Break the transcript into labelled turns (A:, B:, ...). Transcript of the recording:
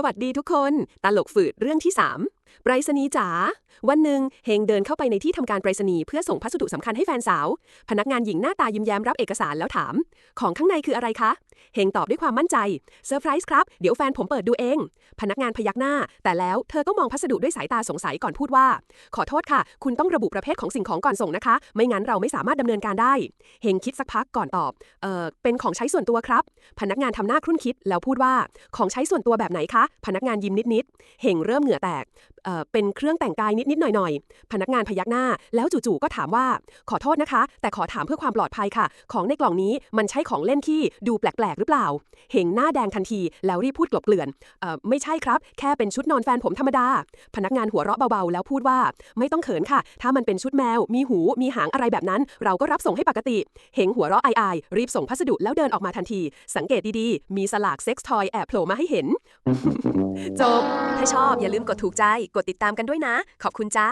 A: สวัสดีทุกคน ตลกฝืดเรื่องที่ 3ไปรษณีย์จ๋าวันหนึ่งเฮงเดินเข้าไปในที่ทำการไปรษณีย์เพื่อส่งพัสดุสำคัญให้แฟนสาว พนักงานหญิงหน้าตายิ้มแย้มรับเอกสารแล้วถาม ของข้างในคืออะไรคะ เฮงตอบด้วยความมั่นใจ เซอร์ไพรส์ครับ เดี๋ยวแฟนผมเปิดดูเอง พนักงานพยักหน้า แต่แล้วเธอก็มองพัสดุด้วยสายตาสงสัยก่อนพูดว่า ขอโทษค่ะ คุณต้องระบุประเภทของสิ่งของก่อนส่งนะคะ ไม่งั้นเราไม่สามารถดำเนินการได้ เฮงคิดสักพักก่อนตอบ เอ่อ เป็นของใช้ส่วนตัวครับ พนักงานทำหน้าครุ่นคิด แล้วพูดว่า ของใช้ส่วนตัวแบบไหนคะ พนักงานยิ้มนิดๆ เฮงเริ่มเหงื่อแตก เอ่อ เป็นเครื่องแต่งกายนิดๆหน่อยๆ พนักงานพยักหน้า แล้วจู่ๆก็ถามว่า ขอโทษนะคะ แต่ขอถามเพื่อความปลอดภัยค่ะ ของในกล่องนี้มันใช่ของเล่นที่ดูแปลกๆ หรือเปล่าเฮงหน้าแดงทันทีแล้วรีบพูดกลบเกลื่อนเอ่อไม่ใช่ครับ แค่เป็นชุดนอนแฟนผมธรรมดา พนักงานหัวเราะเบาๆ แล้วพูดว่า ไม่ต้องเขินค่ะ ถ้ามันเป็นชุดแมว มีหู มีหางอะไรแบบนั้น เราก็รับส่งให้ปกติเฮงหัวเราะอายๆรีบส่งพัสดุแล้วเดินออกมาทันที สังเกตดีๆ มีสลากเซ็กซ์ทอยแอบโผล่มาให้เห็น จบ ถ้าชอบอย่าลืมกดถูกใจ กดติดตามกันด้วยนะขอบคุณจ้า